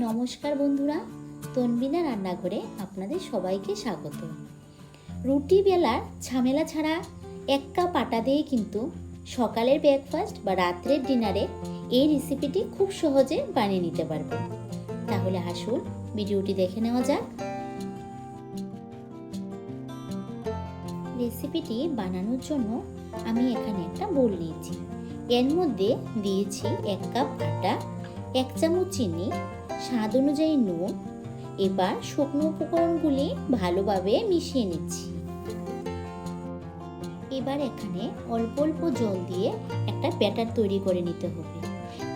নমস্কার বন্ধুরা, তনবিনা রান্নাঘরে আপনাদের সবাইকে স্বাগত। রুটি বেলার ঝামেলা ছাড়া এক কাপ আটা দিয়ে কিন্তু সকালের ব্রেকফাস্ট বা রাত্রের ডিনারে এই রেসিপিটি খুব সহজে বানিয়ে নিতে পারব তাহলে আসুন, ভিডিওটি দেখে নেওয়া যাক। রেসিপিটি বানানোর জন্য আমি এখানে একটা বোল নিয়েছি। এর মধ্যে দিয়েছি এক কাপ আটা এক চামচ চিনি, স্বাদ অনুযায়ী নুন, এবার শুকনো উপকরণগুলি ভালোভাবে মিশিয়ে নিচ্ছি। এবার এখানে অল্প অল্প জল দিয়ে একটা ব্যাটার তৈরি করে নিতে হবে।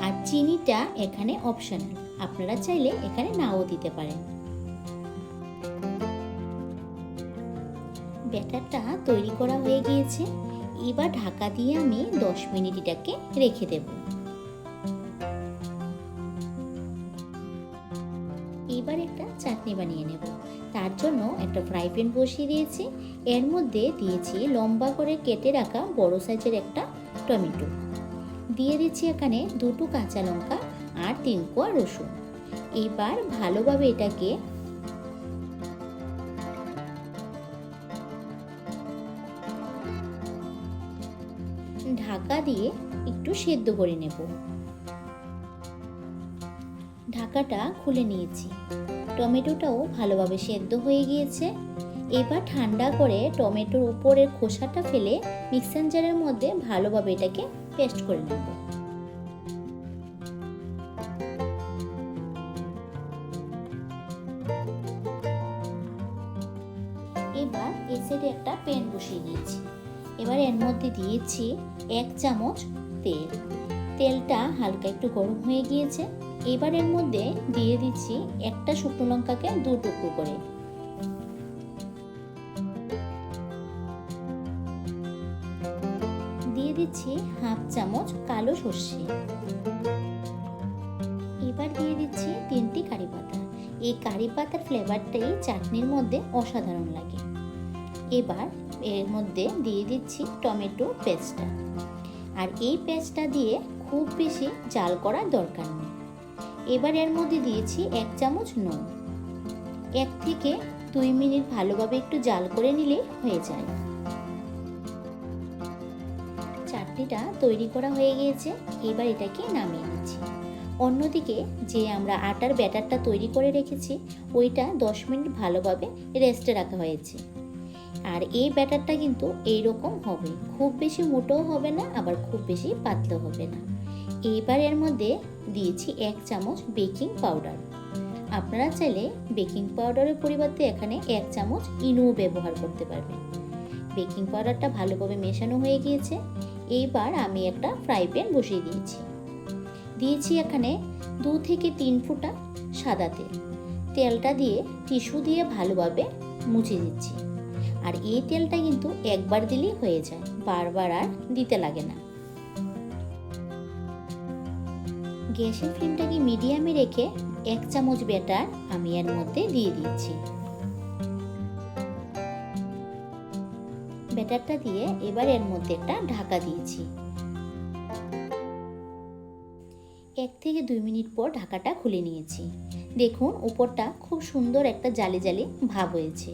আর চিনিটা এখানে অপশনাল আপনারা চাইলে এখানে নাও দিতে পারেন। ব্যাটারটা তৈরি করা হয়ে গিয়েছে। এবার ঢাকা দিয়ে আমি দশ মিনিট এটাকে রেখে দেবো। এবার একটা চাটনি বানিয়ে নেব। তার জন্য একটা ফ্রাই প্যান বসিয়ে দিয়েছি। এর মধ্যে দিয়েছি লম্বা করে কেটে রাখা বড় সাইজের একটা টমেটো। দিয়ে দিচ্ছি এখানে দুটো কাঁচা লঙ্কা আর তিন কোয়া রসুন। এবার ভালোভাবে এটাকে ঢাকা দিয়ে একটু সেদ্ধ করে নেব। ঢাকাটা খুলে নিয়েছি। টমেটোটাও ভালোভাবে সেদ্ধ হয়ে গিয়েছে। এবার ঠান্ডা করে টমেটোর উপরের খোসাটা ফেলে মিক্সার জারের মধ্যে ভালোভাবে এটাকে পেস্ট করে নেব। এবার এসেটে একটা প্যান বসিয়ে দিয়েছি। এবার এর মধ্যে দিয়েছি এক চামচ তেল। তেলটা হালকা একটু গরম হয়ে গিয়েছে। এবার এর মধ্যে দিয়ে দিচ্ছি একটা শুকনো লঙ্কাকে দু টুকরো করে। দিয়ে দিচ্ছি হাফ চামচ কালো সর্ষে। এবার দিয়ে দিচ্ছি তিনটি কারি পাতা। এই কারি পাতার ফ্লেভারটাই চাটনির মধ্যে অসাধারণ লাগে। এবার এর মধ্যে দিয়ে দিচ্ছি টমেটো পেস্টটা। আর এই পেস্টটা দিয়ে খুব বেশি জাল করার দরকার নেই। এবার এর মধ্যে দিয়েছি এক চামচ নুন। এক থেকে দুই মিনিট ভালোভাবে একটু জাল করে নিলেই হয়ে যায়। চাটনিটা তৈরি করা হয়ে গিয়েছে, এবার এটাকে নামিয়ে নিচ্ছি। অন্যদিকে যে আমরা আটার ব্যাটারটা তৈরি করে রেখেছি, ওইটা দশ মিনিট ভালোভাবে রেস্টে রাখা হয়েছে। আর এই ব্যাটারটা কিন্তু এই রকম হবে, খুব বেশি মোটোও হবে না, আবার খুব বেশি পাতলা হবে না। এইবার এর মধ্যে দিয়েছি এক চামচ বেকিং পাউডার। আপনারা চাইলে বেকিং পাউডারের পরিবর্তে এখানে এক চামচ ইনুও ব্যবহার করতে পারবেন। বেকিং পাউডারটা ভালোভাবে মেশানো হয়ে গিয়েছে। এইবার আমি একটা ফ্রাই প্যান বসিয়ে দিয়েছি। দিয়েছি এখানে দু থেকে তিন ফুটা সাদা তেল। তেলটা দিয়ে টিস্যু দিয়ে ভালোভাবে মুছে দিচ্ছি। আর এই তেলটা কিন্তু একবার দিলেই হয়ে যায়, বারবার আর দিতে লাগে না। গ্যাসের ফ্লেমটাকে মিডিয়ামে রেখে এক চামচ ব্যাটার আমি এর মধ্যে দিয়ে দিচ্ছি। ব্যাটারটা দিয়ে এবার এর মধ্যে একটা ঢাকা দিয়েছি। এক থেকে দুই মিনিট পর ঢাকাটা খুলে নিয়েছি। দেখুন, উপরটা খুব সুন্দর একটা জালি জালি ভাব হয়েছে।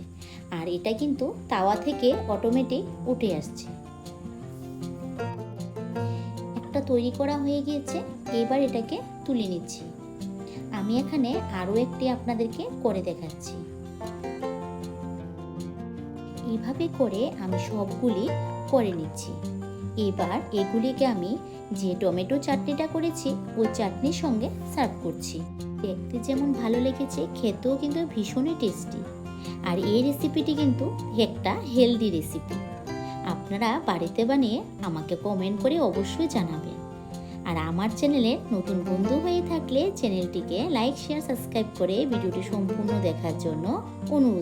আর এটা কিন্তু তাওয়া থেকে অটোমেটিক উঠে আসছে। তৈরি করা হয়ে গিয়েছে, এবার এটাকে তুলে নিচ্ছি। আমি এখানে আরও একটি আপনাদেরকে করে দেখাচ্ছি। এইভাবে করে আমি সবগুলি করে নিচ্ছি। এবার এগুলিকে আমি যে টমেটো চাটনিটা করেছি, ওই চাটনির সঙ্গে সার্ভ করছি। দেখতে যেমন ভালো লেগেছে, খেতেও কিন্তু ভীষণই টেস্টি। আর এই রেসিপিটি কিন্তু একটা হেলদি রেসিপি। আপনারা বাড়িতে বানিয়ে আমাকে কমেন্ট করে অবশ্যই জানাবেন। আর আমার চ্যানেলে নতুন বন্ধু হয়ে থাকলে চ্যানেলটিকে লাইক শেয়ার সাবস্ক্রাইব করে ভিডিওটি সম্পূর্ণ দেখার জন্য অনুরোধ